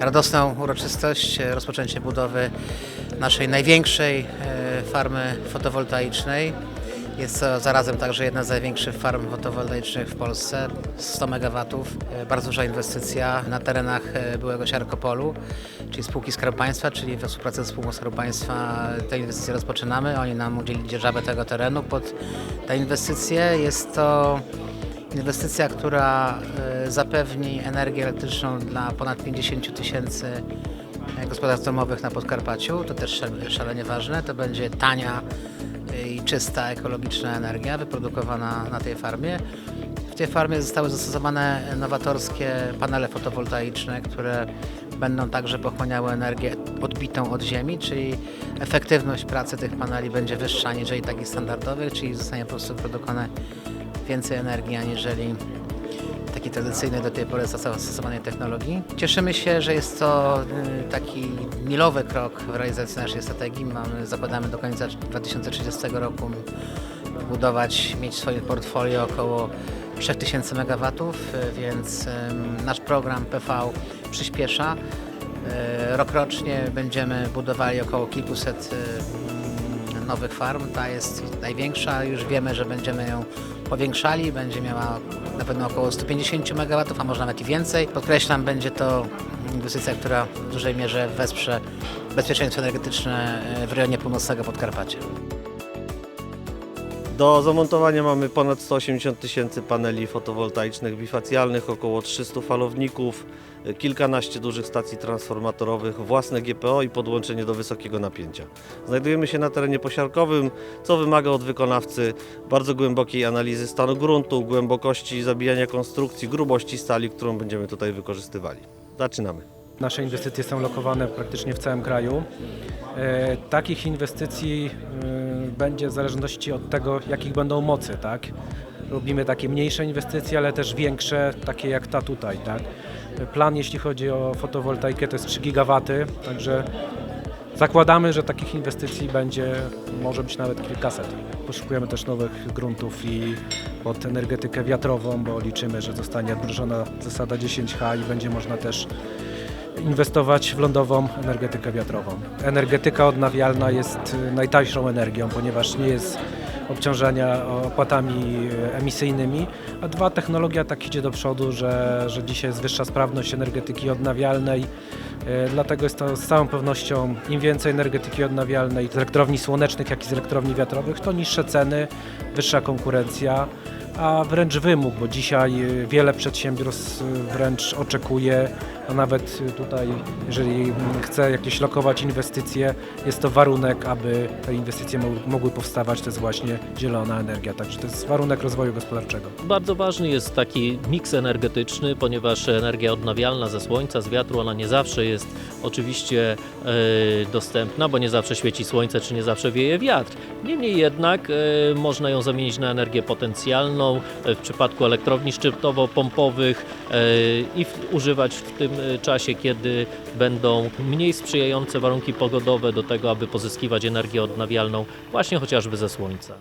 radosną uroczystość e, rozpoczęcie budowy naszej największej e, farmy fotowoltaicznej. Jest to zarazem także jedna z największych farm fotowoltaicznych w Polsce, 100 MW. E, Bardzo duża inwestycja na terenach e, byłego Siarkopolu, czyli spółki Skarbu Państwa, czyli we współpracy z spółką Skarbu Państwa te inwestycje rozpoczynamy. Oni nam udzielili dzierżawę tego terenu pod tę inwestycję. Jest to Inwestycja, która e, zapewni energię elektryczną dla ponad 50 tysięcy e, gospodarstw domowych na Podkarpaciu. To też szal- szalenie ważne. To będzie tania e, i czysta, ekologiczna energia wyprodukowana na tej farmie. W tej farmie zostały zastosowane nowatorskie panele fotowoltaiczne, które będą także pochłaniały energię odbitą od ziemi, czyli efektywność pracy tych paneli będzie wyższa aniżeli takich standardowych, czyli zostanie po prostu produkowane więcej energii aniżeli takiej tradycyjnej do tej pory zastosowanej technologii. Cieszymy się, że jest to y, taki milowy krok w realizacji naszej strategii. Mamy, zakładamy do końca 2030 roku budować, mieć w swoim portfolio około 3000 MW, y, więc ym, nasz program PV przyspiesza. Y, Rokrocznie będziemy budowali około kilkuset y, nowych farm. Ta jest największa. Już wiemy, że będziemy ją powiększali. Będzie miała na pewno około 150 MW, a może nawet i więcej. Podkreślam, będzie to inwestycja, która w dużej mierze wesprze bezpieczeństwo energetyczne y, w rejonie północnego Podkarpacia. Do zamontowania mamy ponad 180 tysięcy paneli fotowoltaicznych bifacjalnych, około 300 falowników, kilkanaście dużych stacji transformatorowych, własne GPO i podłączenie do wysokiego napięcia. Znajdujemy się na terenie posiarkowym, co wymaga od wykonawcy bardzo głębokiej analizy stanu gruntu, głębokości zabijania konstrukcji, grubości stali, którą będziemy tutaj wykorzystywali. Zaczynamy. Nasze inwestycje są lokowane praktycznie w całym kraju. E, takich inwestycji e, będzie w zależności od tego, jakich będą mocy, tak? Robimy takie mniejsze inwestycje, ale też większe, takie jak ta tutaj, tak? Plan, jeśli chodzi o fotowoltaikę, to jest 3 GW, także zakładamy, że takich inwestycji będzie, może być nawet kilkaset. Poszukujemy też nowych gruntów i pod energetykę wiatrową, bo liczymy, że zostanie wdrożona zasada 10H i będzie można też inwestować w lądową energetykę wiatrową. Energetyka odnawialna jest y, najtańszą energią, ponieważ nie jest obciążenia opłatami y, emisyjnymi, a dwa, technologia tak idzie do przodu, że, że dzisiaj jest wyższa sprawność energetyki odnawialnej, y, dlatego jest to z całą pewnością im więcej energetyki odnawialnej z elektrowni słonecznych, jak i z elektrowni wiatrowych, to niższe ceny, wyższa konkurencja, a wręcz wymóg, bo dzisiaj wiele przedsiębiorstw wręcz oczekuje, a nawet tutaj, jeżeli chce jakieś lokować inwestycje, jest to warunek, aby te inwestycje mo- mogły powstawać, to jest właśnie zielona energia, także to jest warunek rozwoju gospodarczego. Bardzo ważny jest taki miks energetyczny, ponieważ energia odnawialna ze słońca, z wiatru, ona nie zawsze jest oczywiście e, dostępna, bo nie zawsze świeci słońce, czy nie zawsze wieje wiatr. Niemniej jednak e, można ją zamienić na energię potencjalną e, w przypadku elektrowni szczytowo-pompowych e, i używać w tym czasie, kiedy będą mniej sprzyjające warunki pogodowe do tego, aby pozyskiwać energię odnawialną właśnie chociażby ze słońca.